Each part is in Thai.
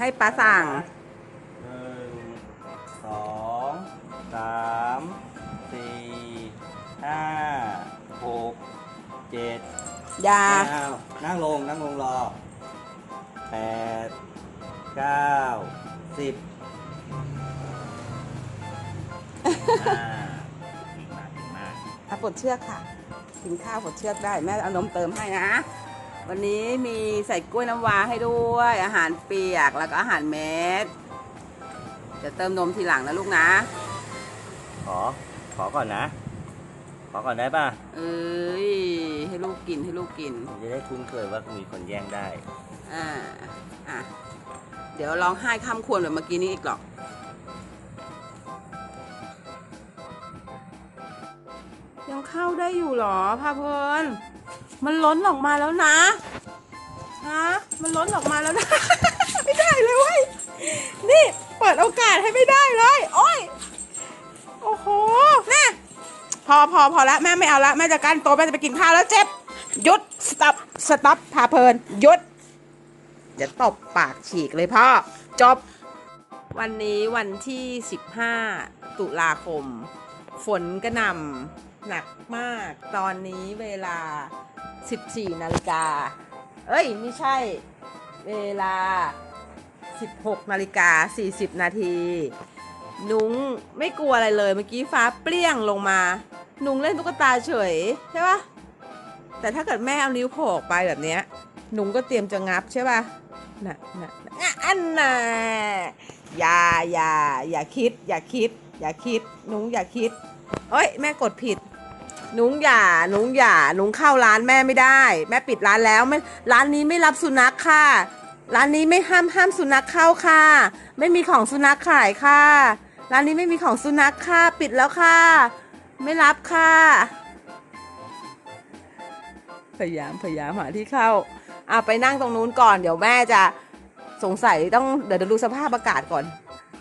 ให้ป้าสั่งหนึ่งสองสามสี่ห้าหกเจ็ดยา เก้านั่งลง นั่งลงรอแปดเก้าสิบอ่าเก่งมากเก่งมากถ้าปลดเชือกค่ะ กินข้าวปลดเชือกได้ แม่เอานมเติมให้นะ วันนี้มีใส่กล้วยน้ำว้าให้ด้วย อาหารเปียกแล้วก็อาหารเม็ดจะเติมนมทีหลังนะลูกนะ ขอ ขอก่อนนะ ขอก่อนได้ป่ะเอ้ยให้ลูกกินให้ลูกกิน ผมจะได้คุ้นเคยว่ามีคนแย่งได้ อ่าอะเดี๋ยวร้องไห้ข้ามควรแบบเมื่อกี้นี้อีกหรอก ยังเข้าได้อยู่เหรอพาเพลินมันล้นออกมาแล้วนะ ฮะมันล้นออกมาแล้วนะ ไม่ได้เลยเว้ย นี่ เปิดโอกาสให้ไม่ได้เลย โอ้ย โอ้โหแน่พอพอพอแล้วแม่ไม่เอาละแม่จะกั้นโต๊ะแม่จะไปกินข้าวแล้วเจ็บหยุดสต็อปสต็อปพาเพลินหยุดจะตบปากฉีกเลยพ่อ จบ วันนี้วันที่ 15 ตุลาคม ฝนกระหน่ำหนักมาก ตอนนี้เวลา 14 นาฬิกา เอ้ยไม่ใช่ เวลา 16นาฬิกา40 นาทีนุ้งไม่กลัวอะไรเลยเมื่อกี้ฟ้าเปรี้ยงลงมา นุ้งเล่นตุ๊กตาเฉยใช่ปะแต่ถ้าเกิดแม่เอานิ้วโผล่ออกไปแบบเนี้ยนุ้งก็เตรียมจะงับใช่ป่ะน่ะน่ะน่ะอันน่ะอย่าอย่าอย่าคิด อย่าคิด อย่าคิด นุ้งอย่าคิดเอ้ยแม่กดผิด นุ้งอย่านุ้งอย่านุ้งเข้าร้านแม่ไม่ได้ แม่ปิดร้านแล้วไม่ร้านนี้ไม่รับสุนัขค่ะ ร้านนี้ไม่ห้ามห้ามสุนัขเข้าค่ะ ไม่มีของสุนัขขายค่ะ ร้านนี้ไม่มีของสุนัขค่ะ ปิดแล้วค่ะ ไม่รับค่ะ พยายามพยายามหาที่เข้าอะไปนั่งตรงนู้นก่อน เดี๋ยวแม่จะสงสัยต้องเดี๋ยวดูสภาพอากาศก่อน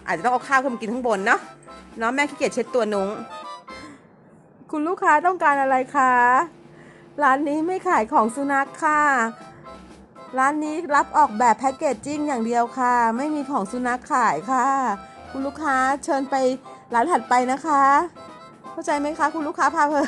อาจจะต้องเอาข้าวขึ้นมากินข้างบนเนาะเนาะแม่ขี้เกียจเช็ดตัวนุ้ง คุณลูกค้าต้องการอะไรคะ ร้านนี้ไม่ขายของสุนัขค่ะ ร้านนี้รับออกแบบแพ็กเกจจิ้งอย่างเดียวค่ะ ไม่มีของสุนัขขายค่ะ คุณลูกค้าเชิญไปร้านถัดไปนะคะ เข้าใจไหมคะ คุณลูกค้าพาเพลิน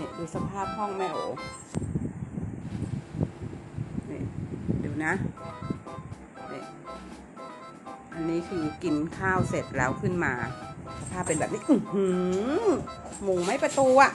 เนี่ยดูสภาพห้องแม่โอนี่ดูนะนี่อันนี้คือกินข้าวเสร็จแล้วขึ้นมา สภาพเป็นแบบนี้ อือหือหมูไม่ประตูอะ